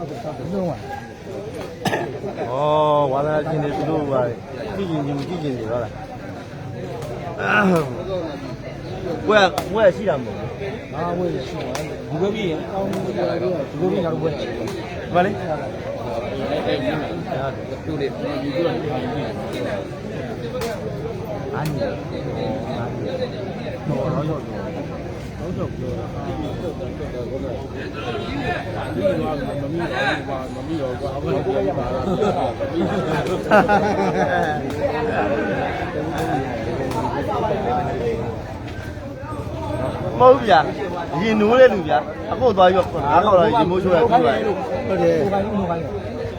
လုံးဝဩဝါသနာရှင်တွေသူတို့ပါကြည့်ရင်ကြည့်ကြည့်နေတော့လားဘွဲဘွဲရှိတာမဟုတ်ဘူးငါဝေးရှိတယ်ဒီဘက်ပြီးရင်အောင်းဒီဘက်ပြီးဒီဘက်ပြီးနောက်ဘက်ဒီမှာလေတူတယ်ဒီလိုအန်ရတော့တော့ တော့တော့တော့ပြောတာဒီကမမီတော့ဘာမမီတော့ဘာအဘိဓိယပါလားမဟုတ်ဗျာရင်နိုးတဲ့လူဗျာအခုသွားပြီးတော့ငါးခေါက်တော့ရင်မိုးချိုးရပြီးပါဟုတ်တယ်ဒီပိုင်းဒီပိုင်း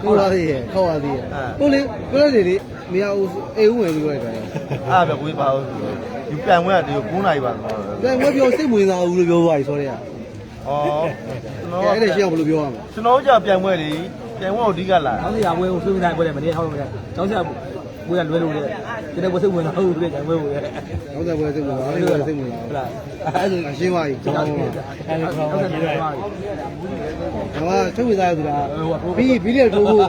ကိုလာသေးရဲ့ခောက်ရသေးရဲ့ဟုတ်လေကိုလာသေးလေနေရာဦးအေးဦးဝင်ပြီးလိုက်တာအားပဲကိုယ်ပါဦး ဒီပြန်ဝင်တယ်9နာရီပါတော့ကဲမပြောစိတ်ဝင်စားဘူးလို့ပြောသွားပြီဆိုတော့ဩကျွန်ကဲတော်အဲ့ဒါရှင်းအောင်ဘယ်လိုပြောရမလဲကျွန်တော်ကြောင့်ပြန်ဝင်လေပြန်ဝင်ကိုအဓိကလာအောင်းစရာဝဲကိုဆွေးနွေးနိုင်ပွဲတယ်မနေ့ထောက်လို့ရတယ်ကျောင်းစရာဝဲကလွဲလို့လေဒီနေ့ဝဲစိတ်ဝင်တော့ဟုတ်တယ်ကျောင်းဝဲကိုရတယ်နောက်တဲ့ဘယ်စိတ်ဝင်စားလဲဘယ်စိတ်ဝင်စားဟုတ်လဲလားအဲ့ဒါအရှင်းသွားပြီကျွန်တော်အဲ့ဒါတော့ဟုတ်တယ်ပါကထုတ်ဝင်စားရဆိုတာပြီးပြီးလေထိုးဖို့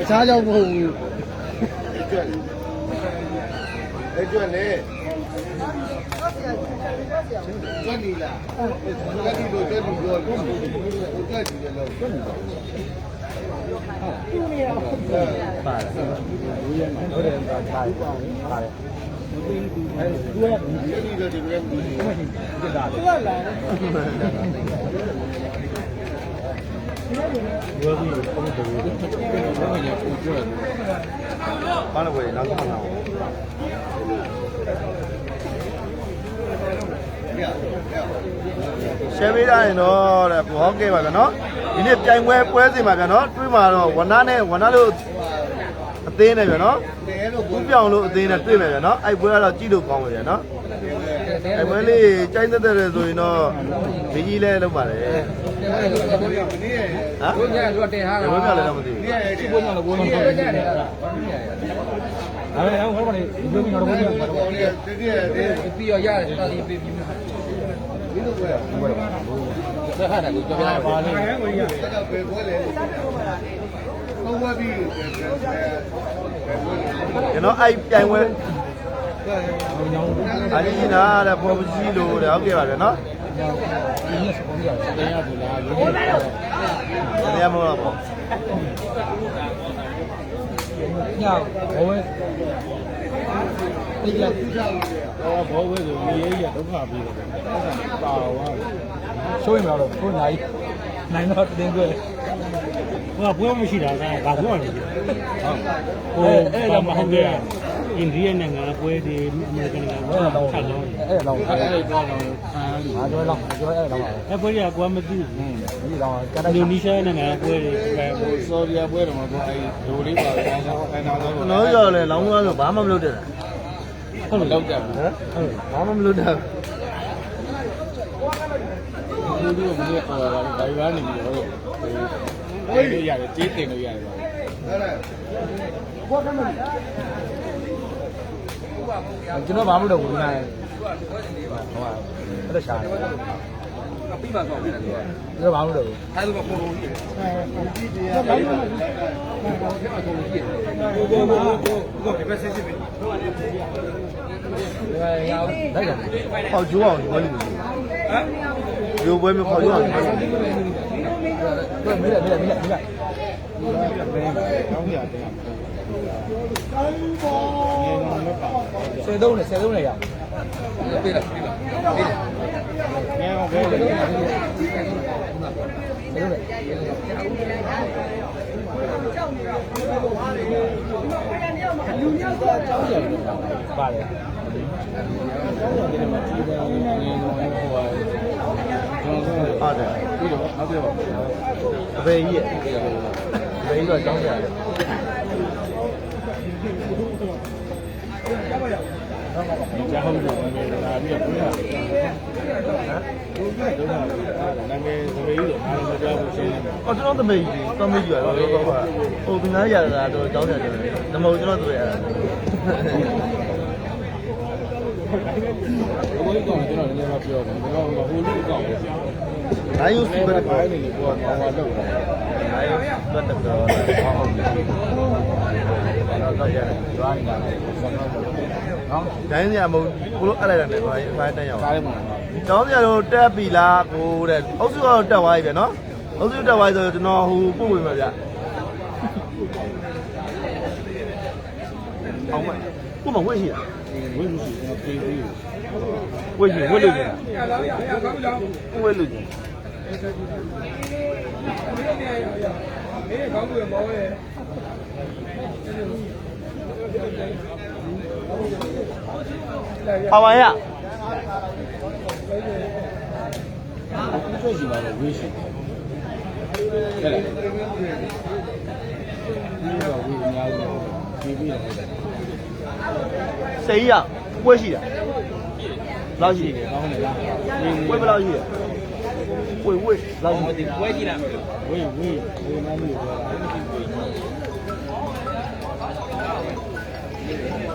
အခြားကြောင့်မဟုတ်ဘူးအဲ့ကျွတ်လေ ကျွတ်နေလားကျွတ်ဒီလို ကျွတ်ဒီလိုကျွတ်ဒီလိုကျွတ်ဒီလိုကျွတ်နေပါပါတယ်ဟုတ်တယ်ပါတယ်ပါတယ်အဲသူကဒီလိုဒီလိုဒီတာသူကလာရောပြီးပုံစံတွေဘယ်မှာညကိုကျွတ်ဘာလို့ဝင်နောက်ဆုံးမှာရှယ်ပေးတာရင်တော့တဲ့ကိုဟုတ်ကဲ့ပါဗျာနော်ဒီနေ့ပြိုင်ပွဲပွဲစဉ်ပါဗျာနော်တွေးမှာတော့ဝနာနဲ့ဝနာလို့အသေးနဲ့ဗျာနော်ဘူးပြောင်လို့အသေးနဲ့တွေ့မယ်ဗျာနော်အဲ့ပွဲကတော့ကြည့်လို့ကောင်းပါဗျာနော်အဲ့ပွဲလေးကြိုင်းသက်သက်တယ်ဆိုရင်တော့ဒီကြီးလဲလုပ်ပါတယ်ဟမ်ဘုရားတို့တင်ထားတာဘယ်ဘက်ကလဲတော့မသိဘူးဒီဘုရားလည်းဘုရားတော့တင်ထားတာ အဲ့ဒါဟောပါလေဒီလိုမျိုးတော့ဘုရားကတော့ပြီးရရတယ်တော်ဒီပြီးပြီးဒီလိုပဲဆက်ဟာတယ်ကိုပြောပြပါလေကျွန်တော်အဲ့ပြိုင်ပွဲအာဒီနာတဲ့ပေါ်ပကြီးလို့တဲ့ဟုတ်ကဲ့ပါဗျာနော်ဒီနေ့စပေါ်ရတင်ရတယ်လားဒီနေ့တရားမဟုတ်တော့ပေါ့ညဘဝ တိကျအော်ဘောဝဲဆိုမြေကြီးရဒုက္ခပြီးတယ်ပါဝါဆိုရင်တော့ကိုနိုင်နိုင်တော့တင်ခွဲဟိုကဘွဲမရှိတာကဘာဘွဲလဲဟုတ်ဟိုအဲ့ဒါမဟုတ်ရဲ့အိန္ဒိယနိုင်ငံကပွဲတွေအမေရိကန်နိုင်ငံအဲ့ဒါတော့ဆက်တော့အဲ့ဒါတော့အဲ့ဒါတော့အာကျော်လောက်ကျော်အဲ့ဒါတော့အဲ့ပွဲတွေကကွာမသိဘူးဒီတော့ကအတင်ည်းဒိုနီးရှားနိုင်ငံကပွဲတွေပဲဟိုဆော်ဒီယာပွဲတော်မှာတော့အဲဒိုလေးပါပဲအဲနောက်အဲနောက်တော့ကျွန်တော်ကြော်လဲလောင်းသွားလို့ဘာမှမလုပ်တဲ့တာ ဟုတ်လို့လောက်ကြဘူးဟမ်ဘာမှမလုပ်တဲ့ ပြီးပါတော့ပြန်တယ်။ဒါဘာလို့လဲ။အဲဒါကပုံလို့ကြီး။အဲပုံကြီးတရား။ဒါဘာလို့လဲ။ပုံပေါ်ကအကုန်ကြီး။ဘိုးဘိုးဘိုးဘိုးဘိုးဒီပဲဆက်စစ်ပြီ။ဘိုးကလည်းပြေးရအောင်။ဒါရောဒါကြောင့်ပေါကျိုးအောင်ဘာလို့လဲ။ဟမ်။ဒီဘွဲမပေါကျိုးအောင်ဘာလို့လဲ။ဒါမေးလိုက်မေးလိုက်မေးလိုက်မေးလိုက်။ကောင်းကြတယ်။ဆယ်သုံးနဲ့ဆယ်သုံးနဲ့ရအောင်။ပြေးလိုက်ပြေးလိုက်ပြေးလိုက် ပါတယ်ဟုတ်တယ်ပြီးတော့နောက်ပြပါအဖေကြီးရဲ့အဖေကြီးကကျောင်းဆရာလေ ကြားဟုတ်တယ်ဒါပြီးတော့ဘုရားဟမ်ဘုရားဒုက္ခနာမည်သမေးလို့အားလုံးကြားဖို့ရှင်းတယ်အော်ကျွန်တော်သမီးကြီးသမီးကြီးရတော့တော့ဟိုသူများရတာတော့ကြောင်းကြတယ်နမဟုတ်ကျွန်တော်တွေ့ရတာဘယ်လိုကောင်းကျွန်တော်လည်းမပြောဘူးဒါကဟိုလူကောင်းပဲနိုင်ယူစီဒီဘဘက်က်ကောပိုင်းနေကိုတော့ဟောတော့တယ်နိုင်ယူဘက်တော့ဟုတ်ဟုတ်တော့ရတယ် drive လာတယ်ဆက်တော့ နော်ဒိုင်းစရာမဟုတ်ကိုလိုအဲ့လိုက်တယ်ဘာဘာတန်းရအောင်ကားလေးမှာကျောင်းစရာတို့တက်ပြီလားကိုတဲ့အုပ်စုကတော့တက်သွားပြီဗျနော်အုပ်စုတက်သွားပြီဆိုတော့ကျွန်တော်ဟိုပို့ဝင်မှာဗျအောင်မကိုမဝေ့ရှိလားဝိလူရှိကျွန်တော်ပြေးပြီးဝေ့ရှိဝေ့လို့ရှင်ဝေ့လို့ရှင်ပါပါရတွေ့ရှိပါတော့ဝေးရှိတယ်လေဒီတော့ဝေးအများကြီးပြေးပြီးတော့စိတ်ရဝေ့ရှိတာလောက်ရှိတယ်ကောင်းတယ်လားဝေ့ဘယ်လောက်ရှိလဲဝေ့ဝေ့လောက်ရှိ တယ်ဝေးဝေးဝေးဝေးနားလို့ပြောတာအဲ့ဒီဝေးသတ်သေးလို့ဘယ်လိုလဲပြပြရမှာပါလေအဲ့ဟမ်ပြပြရမှာအိုးဝယ်ပေါ်တော်ကြီးလာနိုင်မယ်န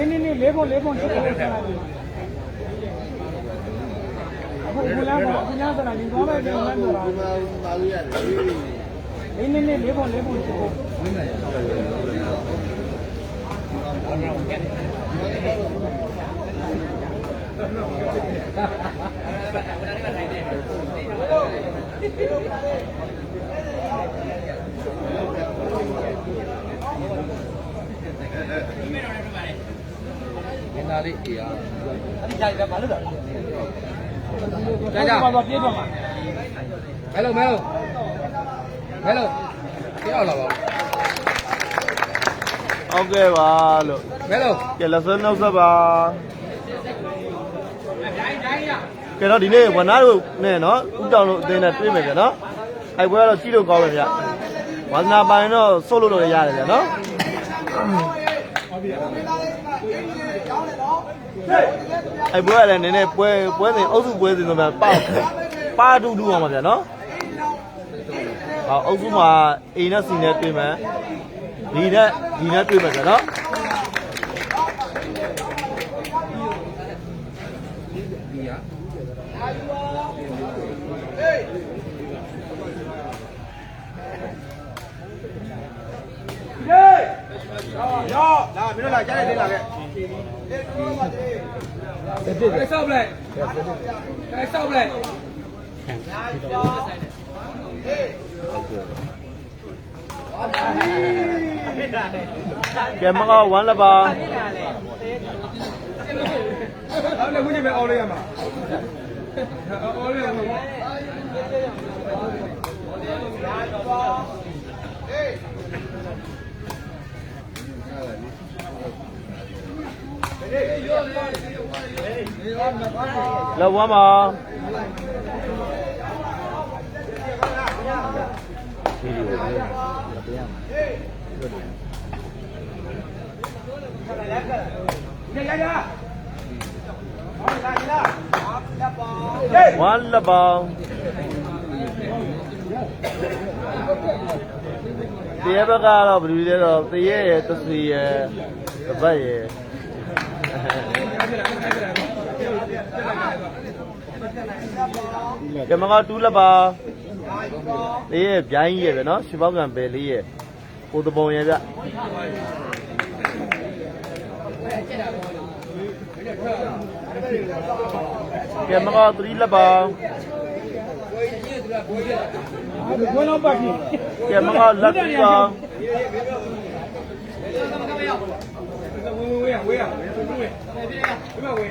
င်းနင်းနင်းလေးပုံလေးပုံချက်ချက်ဆက်လိုက်ပြီအခုဘုလားကဘုလားဆိုတာဒီကောင်းတဲ့ဒီလမ်းဆိုတာပါလို့ရတယ်နင်းနင်းနင်းလေးပုံလေးပုံချက်ဖို့ ငင်သားလေးအေးရအဲ့ဒီခြေကဘာလို့လဲကြာကြာဘာသာပြေးတော့မှာမဲလို့မဲလို့မဲလို့ကြောက်လာပါဟုတ်ကဲ့ပါလို့မဲလို့ကဲလက်စွဲနှုတ်ဆက်ပါ ကဲတော့ဒီနေ့ဝနာတို့နဲ့နော်ဥတောင်တို့အသင်းနဲ့တွေ့မယ်ကြနော်အဲ့ပွဲကတော့ကြီးလို့ကောင်းပဲဗျဝါသနာပိုင်တော့ဆုတ်လို့တော့ရတယ်ဗျနော်အဲ့ပွဲကလည်းနည်းနည်းပွဲပွဲစဉ်အုပ်စုပွဲစဉ်ဆိုမှပါပါတူတူအောင်ပါဗျနော်ဟောအုပ်စုမှာ A နဲ့ C နဲ့တွေ့မယ်ဒီနဲ့ဒီနဲ့တွေ့မယ်ဗျနော် ဒီရ ဆောက်လိုက်အဲဆောက်လိုက်ကဲမကောဝမ်းလပါအဲ့လေဝင်ကြမယ်အော်လေးရမှာအော်လေးရမှာ လောက်ဝမ်းပါဝမ်းလပါတရားဘက်ကတော့ဘယ်လိုလဲတော့တရဲရယ်တစီရယ်တပတ်ရယ် ကဲမကတူးလပါတရဲပြိုင်းရယ်ပဲနော်ရွှေပေါက်ကံပဲလေးရယ်ကိုတပုံရယ်ဗျကဲမကသရီလပါဘယ်တော့ပတ်ပြီကဲမကလက်တူ ပါဝေးဝေးဝေးဝေးဝေးဝေး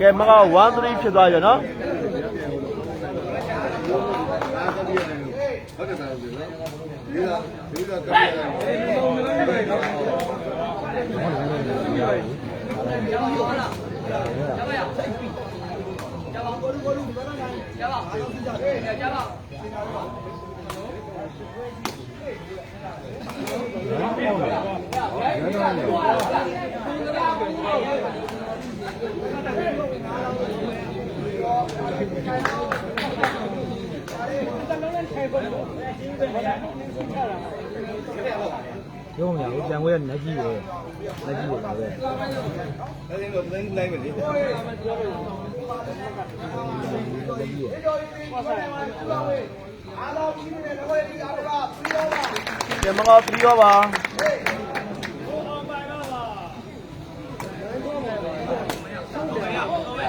ကဲမက1 3ဖြစ်သွားကြနော်ဟုတ်တယ်တော်ပြီနော်ဒီကဒီကကပ်ရရုံးရ အောင် ပြန်ခွဲရလက်ကြီးပဲလက်ကြီးပဲပဲအဲ့ဒီတော့တိုင်းလိုက်မယ်လေကဲမကောပြီးတော့ပါ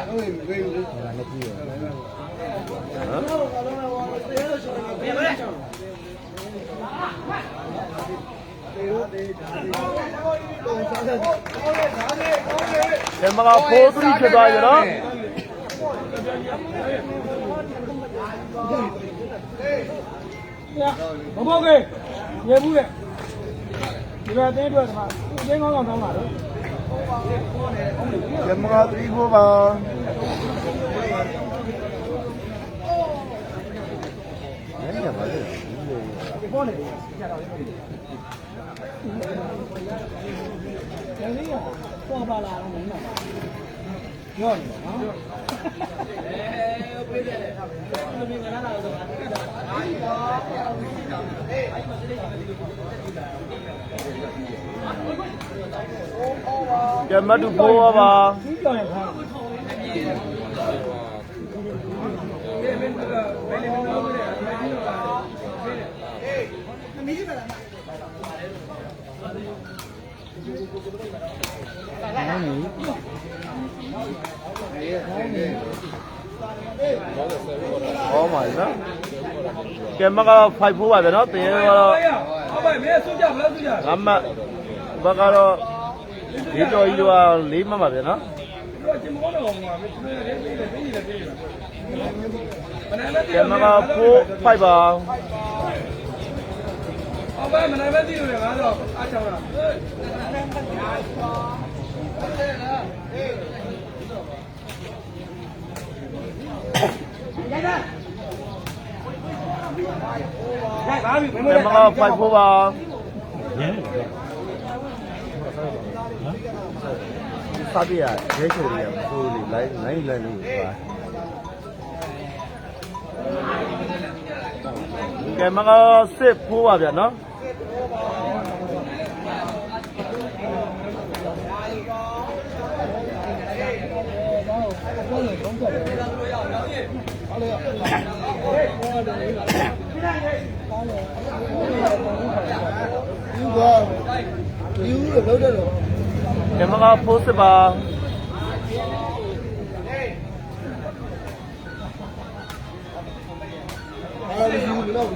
ဟုတ်ပြီပြေးပြီလက်ကြီးပဲ ကဲမကောဖိုးသတိဖြစ်သွားပြီနော်မဘောကေရေဘူးရဲ့ဒီကတဲအတွက်ဒီမှာအင်းကောင်းကောင်းတောင်းတာလေကဲမကောသတိဖို့ပါ အဲ့ဒါပါလေဒီပေါ်နေကြတော့လေဒီလေးကတော့ပါလာတော့မင်းတော့ရောနေနော်ကဲမတူဖိုးပါကြီးကြောင်ရခါဟောပါနော်ကဲမကောဖိုက်ဖိုးပါဗျနော်တရေကတော့ဟုတ်ပါမင်းဆုကြဘလားဆု ကြငါမဘကတော့ဒီတော်ကြီးကလေးမှတ်ပါဗျနော်တို့ကကျမကောင်းတော့မှာမင်းတို့လည်းပြေးတယ်ပြေးနေတယ်ပြေးနေတယ်မနက်လည်းကဲမကောဖိုးဖိုက်ပါအော်ဘာမနက်ပဲသိလို့လေငါတော့အားချောင်းတာရိုက်ပါပြီ မင်းကဲတို့မကောဖိုက်ဖိုးပါစားပြရရဲချိုလေးကဆိုးလေးလိုက်နိုင်လန်လေးပါကဲမကောစစ်ဖိုးပါဗျနော် ယူပါယူလို့လောက်တယ်တော့ကဲမကောဖိုးစစ်ပါအားယူလို့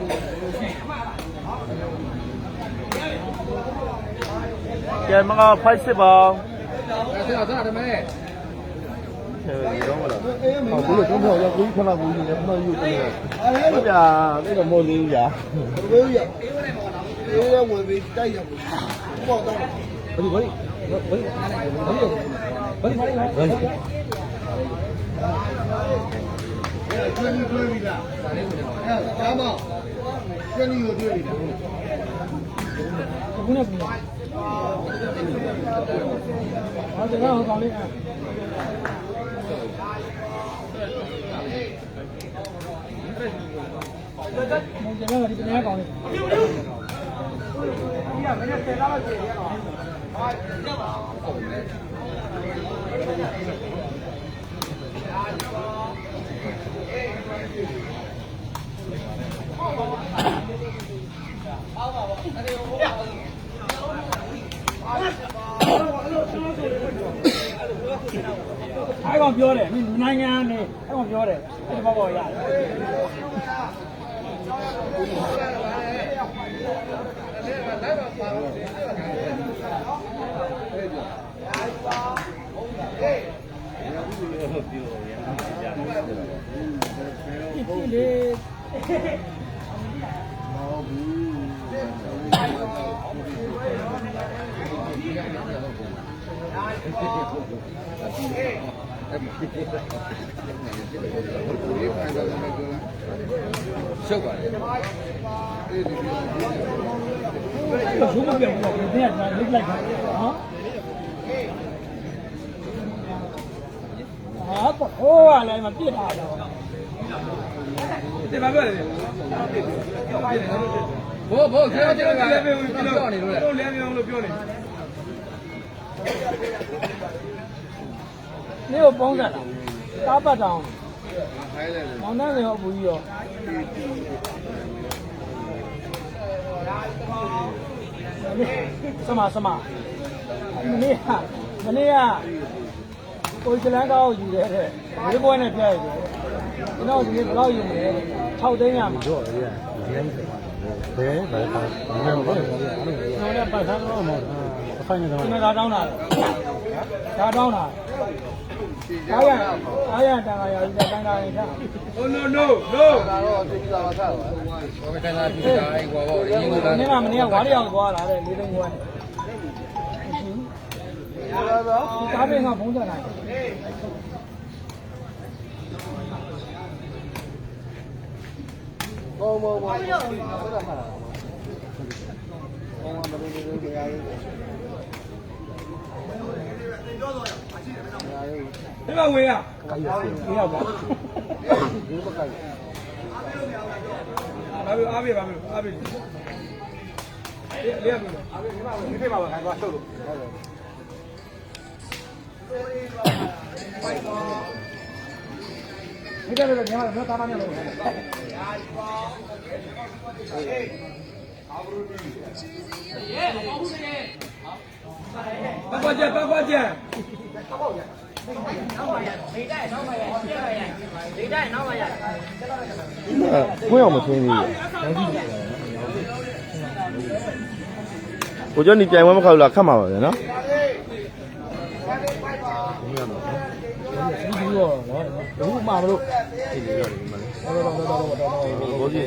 ကဲမကောဖိုက်စစ်ပါဆရာဆရာတမဲ ဒီတော့မလားအေးမဟုတ်ဘူးလို့တော့ရောက်ပြီးခဏဘူးယူနေမှယူတယ်အားရဟုတ်ဗျာအဲ့တော့မို့လေးဗျာဘယ်ရအေးရဝင်ပြီးတိုက်ရဘူးပေါ့တော့ဘာလို့ဘာလို့ဘာလို့ဘာလို့ဘာလို့ဘာလို့ကျွေးပြီးကျွေးပြီးလားအဲဒါမှကျွေးနေကိုကျွေး နေတာခုနကပြောအားတကားဟောကောင်းလေးအဲ့မုံကြမ်းကဒီပြန်ကောင်းလေးဒီကမင်းဆယ်လာပါစေရတော့ အဲ့ကောင်ပြောတယ်နိုင်ငံနေအဲ့ကောင်ပြောတယ်အဲ့ဒီဘောပေါ်ရတယ်ဒီလေ ရှုပ်ပါတယ်ရုံးမပြောင်းဘူး။ဒီကကျွန်တော်လိတ်လိုက်တာနော်။ဟာပေါ့ဟိုးကလည်းမပြစ်တာတော့ဒီမှာပြောတယ်ဘိုးဘိုးကျောင်းကျောင်းကလည်းပြောနေလို့လေတော့လဲမြောင်းလို့ပြောနေ နေ့ကိုပေါင်းဆက်တာ။ကားပတ်တောင်မောင်နှံရောအပူကြီးရောစမစမမနေ့ကမနေ့ကကိုယ်စလန်းကောက်ယူတယ်တဲ့ဒီပွဲနဲ့ပြရတယ်ကျွန်တော်ဒီနေ့ဘယ်လောက်ယူမလဲ6သိန်းရမှာတော့ရရဘယ်ဘယ်ပါဘယ်ဘာလဲအဲ့လိုကျွန်တော်လည်းပတ် ထားတော့မှာအဖိုင်နေတော့ကျွန်တော်ဒါတောင်းတာဒါတောင်းတာအားရအားရတန်ခါရည်တန်ခါရည်ထား Oh no no no ဘောကတန်းသားပြတာအဲ့ကွာဘောအရင်ကဒီနေ့ကမနေ့ကဝါးရအောင်သွားလာတဲ့လေးသိန်းခွဲနဲ့ဒီကားပင်ကဘုံးတက်လာတယ်ဘောဘောဘောဆက်တာဟာဘောမဘ ဒီမှာဝင်ရကိုက်ရစီဝင်ရပါဒီဘက်ကအားပေးအားပေးပါမယ်အားပေးလေလေအားပေးအားပေးဒီမှာဝင်ဒီမှာဝင်ခိုင်းသွားဆုပ်လို့ဟုတ်တယ်ဒီကနေ့ညမှာတော့တာမန်ရလို့ဟုတ်တယ်။အာဘရူဒီ။ရေ။ဘာပါကြဘာပါကြ။ဘာပါကြ။ ခွင့်အောင်မသွင်းသေးဘူးကိုကျော်နီပြိုင်ပွဲမခောက်လားခတ်မှာပါဗျာနော်ဒီလိုတော့ဘူးမှာမလို့ ဘောကြီး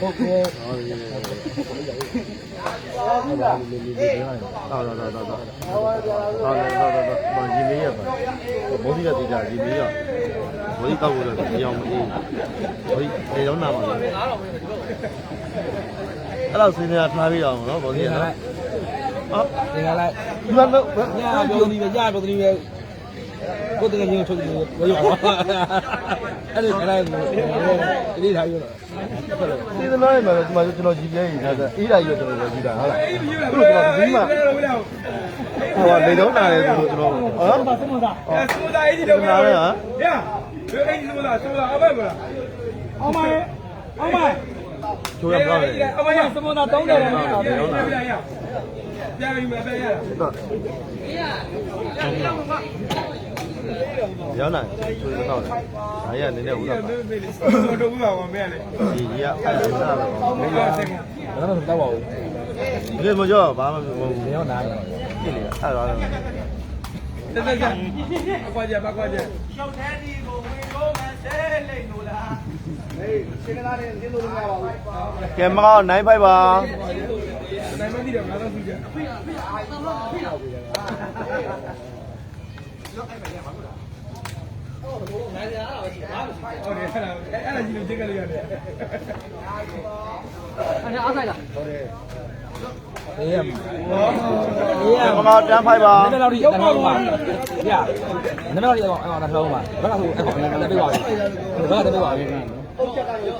ဟုတ်ကဲ့တော်တော်တော်တော်တော်တော်တော်တော်ဘာကြီးမေးရပါဘောကြီးကတိကြကြီးမေးရဘောကြီးကောက်လို့တော့ကြောင်မအေးဘောကြီးလေတော့နာပါလားအဲ့တော့စင်းနေတာထားပြီးတော့နော်ဘောကြီးကနော်ဟောသင်္ကလိုက်ဒီမှာတော့ညပြောသည်ပဲညပြောသည်ပဲကိုတကယ်ချင်းထုတ်တယ်ဘယ်လို အဲ့ဒီခရိုင်းကိုတိထားယူတော့စေတနာရမှာတော့ဒီမှာကျွန်တော် GPS ရေးထားတာအေးဒါကြီးတော့ကျွန်တော်ရေးတာဟုတ်လားသူတို့ကဒီမှာဟိုလေတော့နာတယ်သူတို့ကျွန်တော်ဟုတ်ပါစမသာစမသာအေးဒီတော့နာတယ်ဟာဗျာအေးဒီစမသာစမသာအဘမလားအောင်မလေးအောင်မကျော်ရပါ့မယ်အမရစမသာတောင်းတယ်နော်ဗျာပြန်ပြီးမပြန်ရလားဟုတ်ကဲ့ ။ရောင်းနိုင်သူတို့တော့။ဒါရနည်းနည်းဥစားပါ။တို့ဥစားပါမေးလေ။ဒီကြီးကအဲ့ဒါဥစားပါ။မေးရဆင်း။ဒါတော့တော့ပါဘူး။ဒီမကြောဘာမှမဟုတ်ဘူး။ရောင်းနိုင်တယ်။ပြည့်လေ။အဲ့ဒါတော့တက်တက်ကအကွာကြပါကွာကြရှောက်တဲ့ဒီကိုဝင်လို့မဆဲလိမ့်လို့လားဟေးရှင်းကလာတယ်သိလို့မရပါဘူးကင်မရာ95ပါနိုင်မသိတယ်ငါတော့သိကြအဖေအဖေအားရ ဟုတ်တယ်အဲ့ဒါအဲ့ဒါကြီးလို့ချင်းကလေးရတယ်အဲ့အားဆိုင်လားအေးရကဲမကောင်းတန်းဖိုက်ပါနည်းနည်းတော့ဒီတန်းလုံးပါပြနည်းနည်းတော့ဒီတော့အဲ့ဒါတန်းလုံးပါဘယ်ကတော့အဲ့ကောင်လည်းလည်းပြေးပါပြီဘယ်ကတော့ပြေးပါပြီ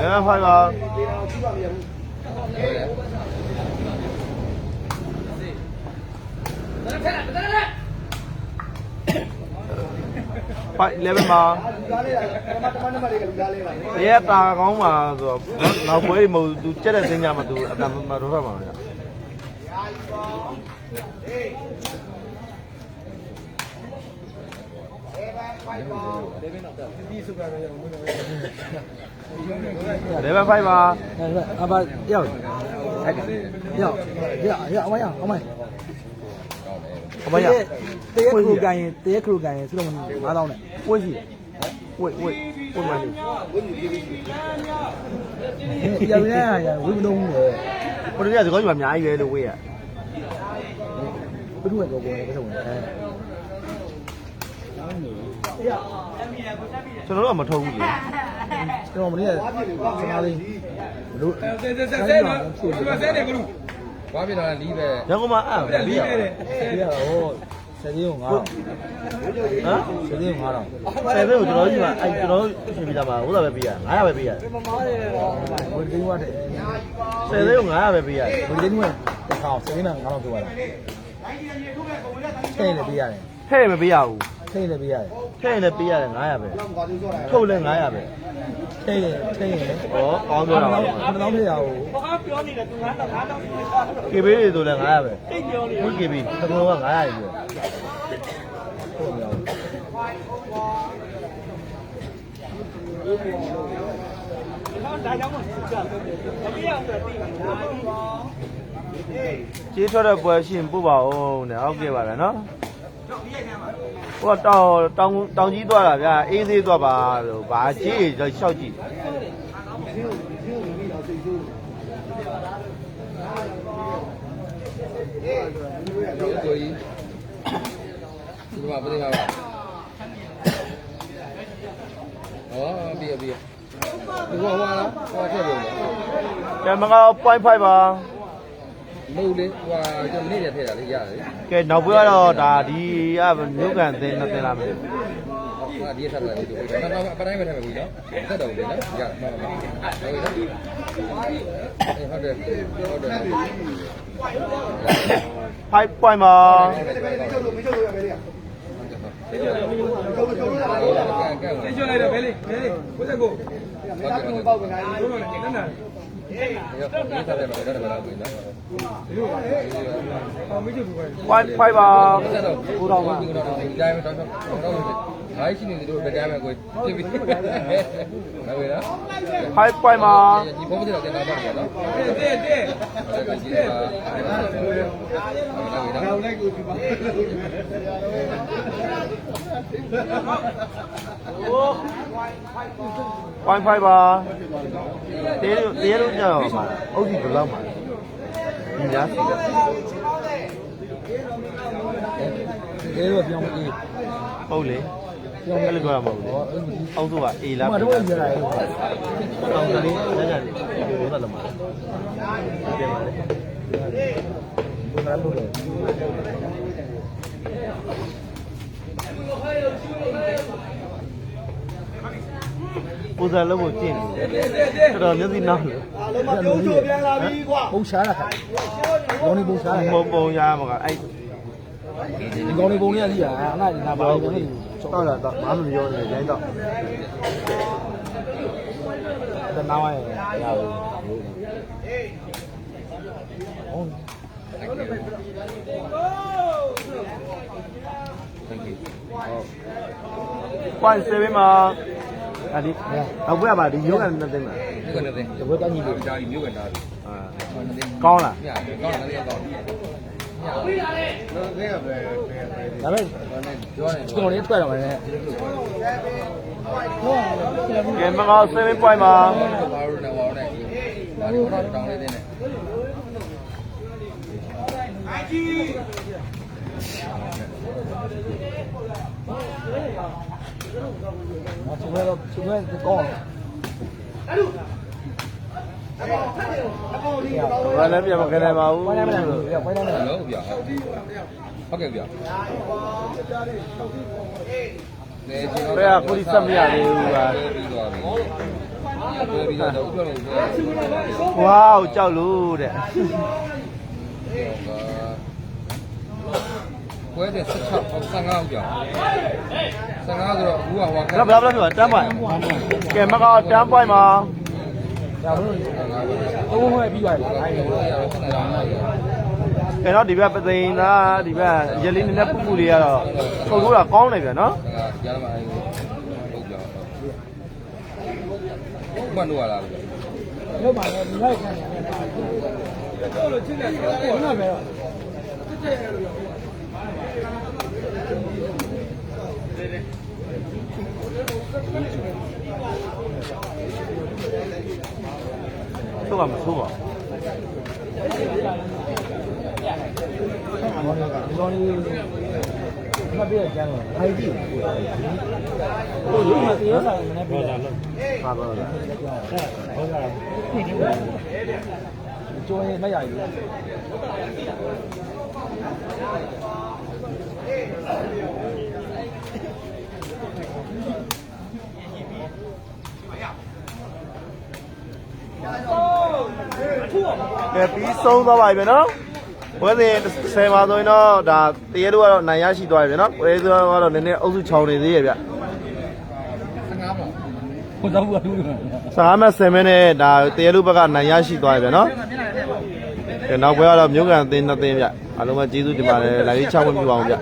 哎，换个。ပိုက်11ပါရဲတာကောင်းပါဆိုတော့နောက်ပွဲမဟုတ်သူကြက်တဲ့စင်းကြမှာသူအတန်မတော့ဖတ်ပါဘူးဗျာ level 5ပါအဘရောက်ရောက်ရောက်ရောက်အမရောက်အမအမရတရက်ခရူကန်ရင်တရက်ခရူကန်ရင်သူတို့9000နဲ့ဝတ်ရှိဝတ်ဝတ်ဝတ်မလေးပြောင်းရရဝိမလုံးဘူးလေဟိုတည်းကစကောင်းကြီးမှာအများကြီးပဲလို့ဝေးရဘယ်သူကတော့ကိုယ်ပဲဆုံးတယ် ကျွန်တော်တို့ကမထုတ်ဘူးလေကျွန်တော်မနေ့ကစကားလေးလို့ဆဲဆဲဆဲဆဲနော်ဒီမှာဆဲနေကလူဘာဖြစ်လာလဲလီးပဲရန်ကုန်မှာအဲ့ဒါပြီးရဟမ်ပြရတော့ဆယ်သိန်း9000ဆယ်သိန်း9000ဆယ်ဘက်ကိုကျွန်တော်ကြီးကအဲ့ကျွန်တော်ရှင်ပြီးသားမှာဟိုသာပဲပြီးရ900ပဲပြီးရဘယ်သိန်းဝတ်တယ်ဆယ်သိန်းကို900ပဲပြီးရဘယ်သိန်းဝတ်တစ်ထောင်ဆယ်သိန်း9000ပြောရတာထိတ်လည်းပြရတယ်ဟဲ့မပေးရဘူး ထိတ်လည်းပြရတယ်ထည့်ရင်လည်းပေးရတယ်900ပဲထုတ်လည်း900ပဲထိတ်လည်းထိတ်ရင်ဩကောင်းပြောတာပါ9000ပြရအောင်ကေဘေးတွေဆိုလည်း900ပဲဟုတ်ကေဘေးတစ်ခုလုံးက900ရည်ပဲဟုတ်မြောက်ကြေးထွက်တဲ့ပွဲရှင်ပို့ပါဦးတဲ့ဟုတ်ကဲ့ပါဗျာနော် ဟိုကတောင်တောင်တောင်ကြီးသွားတာဗျာအေးသေးသွားပါလို့ဗာကြေးရှောက်ကြည့်ကိုကြီးဒီမှာပြည်ပါပါဟောပြီးပြီးဒီကောဟွာလားဟောထည့်လို့ကဲမကော0.5ပါ မဟုတ်လေဟွာကျွန်တော်နေ့တည်းထည့်တာလေရတယ်ကဲနောက်ပွဲကတော့ဒါဒီကမြို့ကန်သင်းနှစ်သင်းလားမသိဘူးဟာဒီထပ်လာပြီဒီတော့ပတိုင်းပဲထည့်မယ်ကိုနော်သက်တော်လေနော်ရမှန်ပါဟုတ်ပြီနော်ဟုတ်တယ်ဟုတ်တယ်5 point ပါကျေကျွလိုက်တော့ဘယ်လေးဘယ်လေးကိုစက်ကိုဘာကလို့ပေါက်ကနေလို့လည်းနန်းနာရောဒီထားတယ်မှာတော့လည်းမလာဘူးနော်အော်မိချူဘူးပဲ5 5ပါဆက်တော့ကို တော်ပါဒီတော့ဒီတိုင်းတော့တော့တော့ဘာရှိနေတယ်တို့ဒီတိုင်းမှာကိုပြင်ပြီးဟုတ်ပြီနော်5 point ပါဒီဘုံကတော့တင်တာပါနော်တဲ့တဲ့တဲ့ဒီပါဟုတ်ပြီနော်လိုက်ကိုဒီပါ 0.5ပါတေးလို့တေးလို့ကြောက်ပါအုတ်ဒီဘယ်လောက်ပါဒီလားစီဒီလိုပြောင်းမကြည့်ဟုတ်လေအဲ့လိုပြောတာမဟုတ်ဘူးအောက်စုက A လားမတော့ရရတယ်အောက်ကလေးညညလေးဒီလိုလာမှာပြန်ပါလေဘယ်လိုလုပ်လဲ ပူဇာလုပ်ဖို့ကျင့်နေတော်တော်မျက်စိနောက်လို့ဘုံချိုပြန်လာပြီကွာဘုံရှားတာခါဘောနေဘုံရှားတာပုံပုံရမှာကအဲ့ဒီကောင်းနေဘုံလေးကကြီးอ่ะအလားဒီနာပါဘုံလေးတော့လာတော့ဘာမှမပြောနေရိုင်းတော့တနာဝရရဘူးဟုတ် point 7မှာအဲ့ ဒီနောက်ဘက်ကပါဒီရုပ်ကနှစ်သိန်းပါမြို့ကနေတယ်ဒီဘက်တန်းကြီးလို့ဒါကြီးမြို့ကနေတယ်အာကောင်းလားညကောင်းတယ်ကောင်းတော့ခဲရပဲပဲဒါပေမဲ့ပြောနေကျွန်တော်လေးထွက်တော့မယ်ကဲမကော7 point ပါဘာလို့လဲဘာလို့လဲဒါကိုတော့တောင်းနေ တယ်နဲ့မချွဲတော့ချွဲကောင်းဘာလည်းပြန်မခနေပါဘူးဝိုင်းနေမလားပြဝိုင်းနေမလားလို့ပြဟုတ်ကဲ့ပြနေကျွန်တော်ဘယ်ကကိုဒီစက်မရသေးဘူးကပြီးသွားပြီပြောပြီးတော့ဥပ္ပလို့ပြောဝါးကြောက်လို့တဲ့ဟ ပွဲတဲ့16 15ဦးကြောင်15ဆိုတော့အခုကဟိုကအဲ့တော့ဘယ်လောက်ဘယ်လောက်ပြောတန်းပိုင်ကဲမကောတန်းပိုင်မှာဒါဘလို့သုံးဟွဲပြီးသွားပြီအဲ့ဒီရတော့ဆက်နေတာမဟုတ်ဘူးကဲတော့ဒီဘက်ပသိမ်သားဒီဘက်ရက်လေးနည်းနည်းပူပူလေးကတော့ပုံလို့တာကောင်းတယ်ဗျနော်ဒါကကြားမှာအဲ့လိုဟုတ်ကြောင်မှန်တော့လာတယ်လောက်ပါလေဒီလိုက်ခံရတယ်တော့လို့ချင်းတယ်ခုနပဲတော့ သို့ကမဆိုးပါဘောင်းလေးမပြည့်ကြမ်းတော့အိုက်ဒီဟိုဒီမှာတရားဆိုင်မနေပြဟောတာတာလို့ပါပါလားဟောတာကျိုးရင်မရဘူး ကဲပြီးဆုံးသွားပါပြီဗျနော်ပွဲစဉ်10ပါဆိုရင်တော့ဒါတရေတို့ကတော့နိုင်ရရှိသွားပြီဗျနော်ပွဲစဉ်ကတော့နည်းနည်းအုပ်စုချောင်းနေသေးရဲ့ဗျဟိုတော့ဘူးဘူး15မဲ့10မဲနဲ့ဒါတရေတို့ဘက်ကနိုင်ရရှိသွားပြီဗျနော်ကဲနောက်ပွဲကတော့မြို့ကန်အသင်းနှစ်သင်းဗျအားလုံးပဲကျေးဇူးတင်ပါတယ်လာလေးချောင်းဝင်ပြပါအောင်ဗျ